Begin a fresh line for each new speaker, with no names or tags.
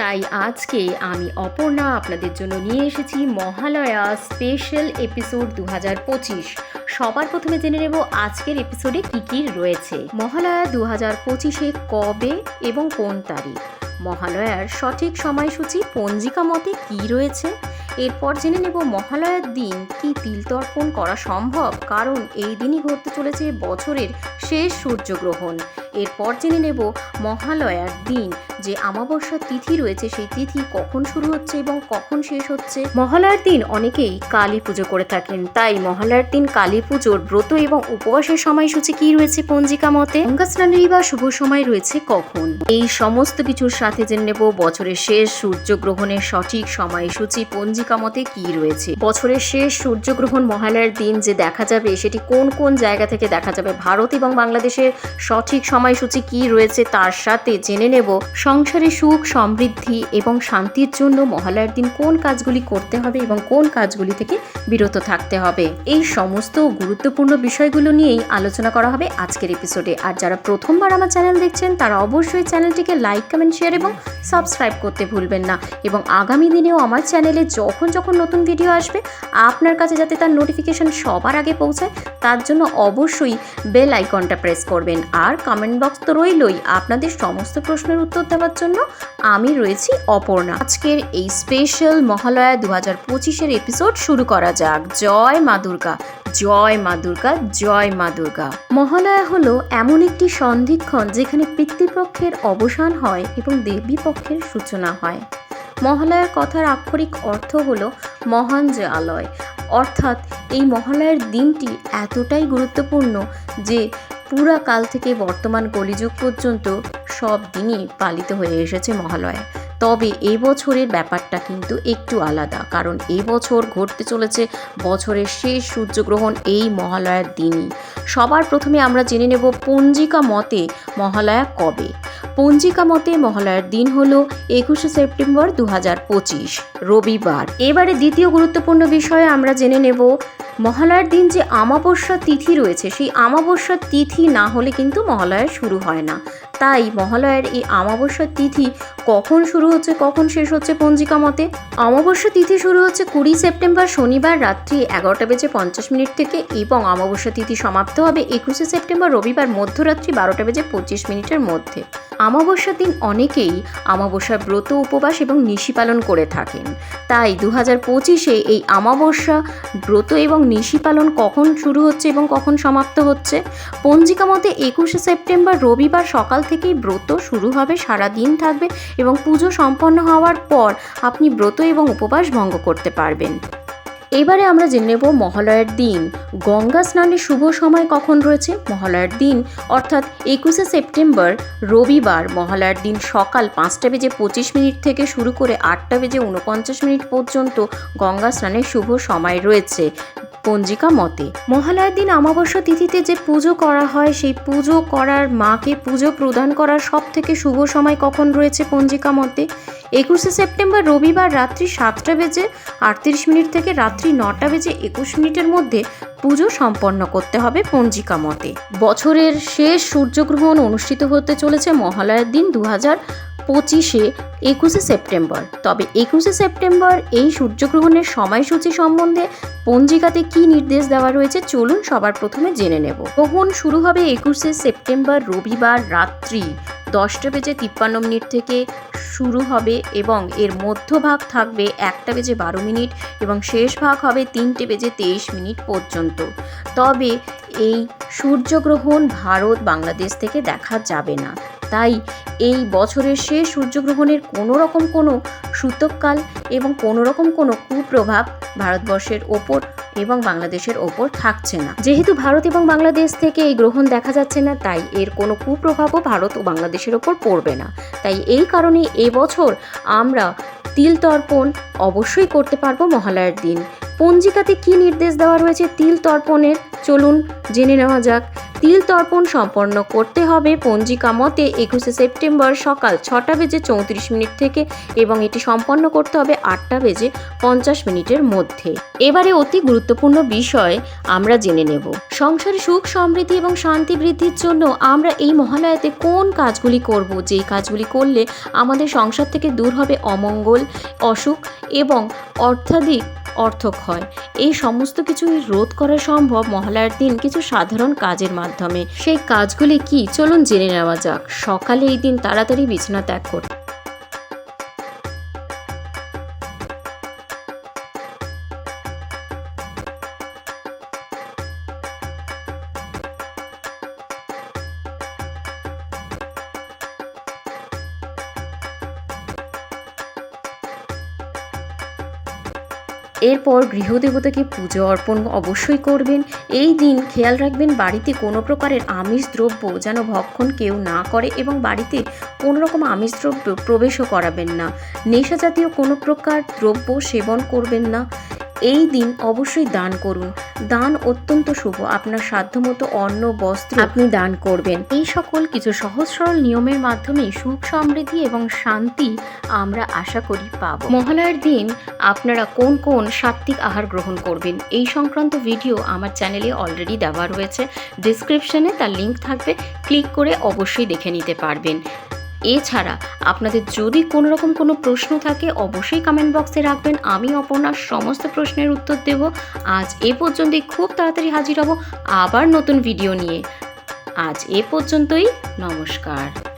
তাই আজকে আমি অপর্ণা আপনাদের জন্য নিয়ে এসেছি মহালয়া স্পেশাল এপিসোড দু হাজার পঁচিশ। সবার প্রথমে জেনে নেব আজকের এপিসোডে কি কি রয়েছে। মহালয়া দু হাজার পঁচিশে কবে এবং কোন তারিখ? মহালয়ার সঠিক সময়সূচি পঞ্জিকা মতে কি রয়েছে? এরপর জেনে নেব মহালয়ার দিন কি তিল তর্পণ করা সম্ভব? কারণ এই দিনই ঘটতে চলেছে বছরের শেষ সূর্যগ্রহণ। এরপর জেনে নেব মহালয়ার দিন যে আমাবস্যার তিথি রয়েছে, সেই তিথি কখন শুরু হচ্ছে এবং কখন শেষ হচ্ছে? মহালয়ার দিন অনেকেই কালী পুজো করে থাকেন। তাই মহালয়ার দিন কালী পুজোর ব্রত এবং উপবাসের সময়সূচি কি রয়েছে পঞ্জিকা মতে? গঙ্গা বা শুভ সময় রয়েছে কখন? এই সমস্ত কিছুর সাথে জেনে নেব বছরের শেষ সূর্যগ্রহণের সঠিক সময়সূচি পঞ্জিকা মতে কি রয়েছে? বছরের শেষ সূর্যগ্রহণ মহালয়ার দিন যে দেখা যাবে, সেটি কোন কোন জায়গা থেকে দেখা যাবে? ভারত এবং বাংলাদেশের সঠিক সময়সূচি কি রয়েছে তার সাথে জেনে নেব। সংসারে সুখ, সমৃদ্ধি এবং শান্তির জন্য মহালয়ার দিন কোন কাজগুলি করতে হবে এবং কোন কাজগুলি থেকে বিরত থাকতে হবে? এই সমস্ত গুরুত্বপূর্ণ বিষয়গুলো নিয়েই আলোচনা করা হবে আজকের এপিসোডে আর যারা প্রথমবার আমার চ্যানেল দেখছেন, তারা অবশ্যই চ্যানেলটিকে লাইক কমেন্ট শেয়ার এবং সাবস্ক্রাইব করতে ভুলবেন না। এবং আগামী দিনেও আমার চ্যানেলে যখন যখন নতুন ভিডিও আসবে, আপনার কাছে যাতে তার নোটিফিকেশন সবার আগে পৌঁছায়, তার জন্য অবশ্যই বেল আইকনটা প্রেস করবেন। আর কমেন্ট বক্স তো রইলই। আপনাদের সমস্ত প্রশ্নের উত্তর দেওয়ার জন্য আমি রয়েছি অপর্ণা। আজকের এই স্পেশাল মহালয়া দু হাজার পঁচিশের এপিসোড শুরু করা যাক। জয় মা দুর্গা, জয় মা দুর্গা, জয় মা দুর্গা। মহালয়া হলো এমন একটি সন্ধিক্ষণ যেখানে পিতৃপক্ষের অবসান হয় এবং দেবী পক্ষের সূচনা হয়। মহালয়ার কথার আক্ষরিক অর্থ হলো মহান যে আলয়। অর্থাৎ এই মহালয়ার দিনটি এতটাই গুরুত্বপূর্ণ যে পুরা কাল থেকে বর্তমান কলিযুগ পর্যন্ত সব দিনই পালিত হয়ে এসেছে মহালয়া। তবে এই বছরের ব্যাপারটা কিন্তু একটু আলাদা, কারণ এই বছর ঘটতে চলেছে বছরের শেষ সূর্যগ্রহণ এই মহালয়ার দিনই। সবার প্রথমে আমরা জেনে নেব পঞ্জিকা মতে মহালয়া কবে। পঞ্জিকা মতে মহালয়ার দিন হলো একুশে সেপ্টেম্বর দু হাজার পঁচিশ, রবিবার। এবারে দ্বিতীয় গুরুত্বপূর্ণ বিষয়ে আমরা জেনে নেব মহালয়ার দিন যে আমাবস্যা তিথি রয়েছে, সেই আমাবস্যার তিথি না হলে কিন্তু মহালয়া শুরু হয় না। তাই মহালয়ার এই আমাবস্যার তিথি কখন শুরু হচ্ছে, কখন শেষ হচ্ছে পঞ্জিকা মতে? অমাবস্যা তিথি শুরু হচ্ছে কুড়ি সেপ্টেম্বর, শনিবার রাত্রি এগারোটা বেজে পঞ্চাশ মিনিট থেকে এবং অমাবস্যা তিথি সমাপ্ত হবে একুশে সেপ্টেম্বর, রবিবার মধ্যরাত্রি বারোটা বেজে পঁচিশ মিনিটের মধ্যে। আমাবস্যার দিন অনেকেই আমাবস্যার ব্রত, উপবাস এবং নিশি পালন করে থাকেন। তাই দু হাজার পঁচিশে এই আমাবস্যা ব্রত এবং নিশি পালন কখন শুরু হচ্ছে এবং কখন সমাপ্ত হচ্ছে? পঞ্জিকা মতে একুশে সেপ্টেম্বর রবিবার সকাল থেকেই ব্রত শুরু হবে, সারা দিন থাকবে এবং পুজো সম্পন্ন হওয়ার পর আপনি ব্রত এবং উপবাস ভঙ্গ করতে পারবেন। এবারে আমরা জেনে নেব মহালয়ার দিন। গঙ্গা স্নানের শুভ সময় কখন রয়েছে? মহালয়ার দিন, অর্থাৎ একুশে সেপ্টেম্বর রবিবার। মহালয়ার দিন সকাল পাঁচটা বেজে পঁচিশ মিনিট থেকে শুরু করে আটটা বেজে উনপঞ্চাশ মিনিট পর্যন্ত গঙ্গা স্নানের শুভ সময় রয়েছে। পঞ্জিকা মতে, মহালয়ার দিন অমাবস্যা তিথিতে যে পুজো করা হয়, সেই পুজো করার মাকে পুজো প্রদান করার সব থেকে শুভ সময় কখন রয়েছে পঞ্জিকা মতে? একুশে সেপ্টেম্বর রবিবার রাত্রি সাতটা বেজে আটত্রিশ মিনিট থেকে রাত্রি নটা বেজে একুশ মিনিটের মধ্যে পুজো সম্পন্ন করতে হবে পঞ্জিকা মতে। বছরের শেষ সূর্যগ্রহণ অনুষ্ঠিত হতে চলেছে মহালয়ার দিন দু হাজার পঁচিশে একুশে সেপ্টেম্বর। তবে একুশে সেপ্টেম্বর এই সূর্যগ্রহণের সময়সূচি সম্বন্ধে পঞ্জিকাতে কি নির্দেশ দেওয়া রয়েছে চলুন সবার প্রথমে জেনে নেব। গ্রহণ শুরু হবে একুশে সেপ্টেম্বর রবিবার রাত্রি দশটা বেজে তিপ্পান্ন মিনিট থেকে শুরু হবে এবং এর মধ্যভাগ থাকবে একটা বেজে বারো মিনিট এবং শেষ ভাগ হবে তিনটে বেজে তেইশ মিনিট পর্যন্ত। তবে এই সূর্যগ্রহণ ভারত, বাংলাদেশ থেকে দেখা যাবে না। তাই এই বছরের শেষ সূর্যগ্রহণের কোনো রকম কোনো সূতককাল এবং কোনো রকম কোনো কুপ্রভাব ভারতবর্ষের ওপর এবং বাংলাদেশের ওপর থাকছে না। যেহেতু ভারত এবং বাংলাদেশ থেকে এই গ্রহণ দেখা যাচ্ছে না, তাই এর কোনো কুপ্রভাবও ভারত ও বাংলাদেশের ওপর পড়বে না। তাই এই কারণে এবছর আমরা তিল তর্পণ অবশ্যই করতে পারব মহালয়ার দিন। পঞ্জিকাতে কি নির্দেশ দেওয়া রয়েছে তিল তর্পণের? চলুন জেনে নেওয়া যাক। তিল তর্পণ সম্পন্ন করতে হবে। পঞ্জিকা মতে একুশে সেপ্টেম্বর সকাল ছটা বেজে চৌত্রিশ মিনিট থেকে এবং এটি সম্পন্ন করতে হবে আটটা বেজে পঞ্চাশ মিনিটের মধ্যে। এবারে অতি গুরুত্বপূর্ণ বিষয় আমরা জেনে নেব। সংসারে সুখ, সমৃদ্ধি এবং শান্তি বৃদ্ধির জন্য আমরা এই মহালয়াতে কোন কাজগুলি করব? যেই কাজগুলি করলে আমাদের সংসার থেকে দূর হবে অমঙ্গল, অসুখ এবং অর্থাধিক অর্থক্ষয় এই সমস্ত কিছুই রোধ করা সম্ভব মহালয়ার দিন কিছু সাধারণ কাজের মাধ্যমে। সেই কাজগুলি কি? চলুন জেনে নেওয়া যাক। সকালে এই দিন তাড়াতাড়ি বিছানা ত্যাগ করতে এরপর গৃহদেবতাকে পুজো অর্পণ অবশ্যই করবেন। এই দিন খেয়াল রাখবেন, বাড়িতে কোনো প্রকারের আমিষ দ্রব্য যেন ভক্ষণ কেউ না করে এবং বাড়িতে কোনো রকম আমিষ দ্রব্য প্রবেশও করাবেন না। নেশা জাতীয় কোনো প্রকার দ্রব্য সেবন করবেন না। এই দিন অবশ্যই দান করুন। দান অত্যন্ত শুভ। আপনার সাধ্যমতো অন্ন, বস্ত্র আপনি দান করবেন। এই সকল কিছু সহজ সরল নিয়মের মাধ্যমে সুখ সমৃদ্ধি এবং শান্তি আমরা আশা করি পাবো। মহালয়ার দিন আপনারা কোন কোন সাত্ত্বিক আহার গ্রহণ করবেন, এই সংক্রান্ত ভিডিও আমার চ্যানেলে অলরেডি দেওয়া রয়েছে। ডিসক্রিপশনে তার লিঙ্ক থাকবে। ক্লিক করে অবশ্যই দেখে নিতে পারবেন। এছাড়া আপনাদের যদি কোনো রকম কোনো প্রশ্ন থাকে, অবশ্যই কমেন্ট বক্সে রাখবেন। আমি অপর্ণার সমস্ত প্রশ্নের উত্তর দেব। আজ এ পর্যন্তই খুব তাড়াতাড়ি হাজির হব আবার নতুন ভিডিও নিয়ে। আজ এ পর্যন্তই, নমস্কার।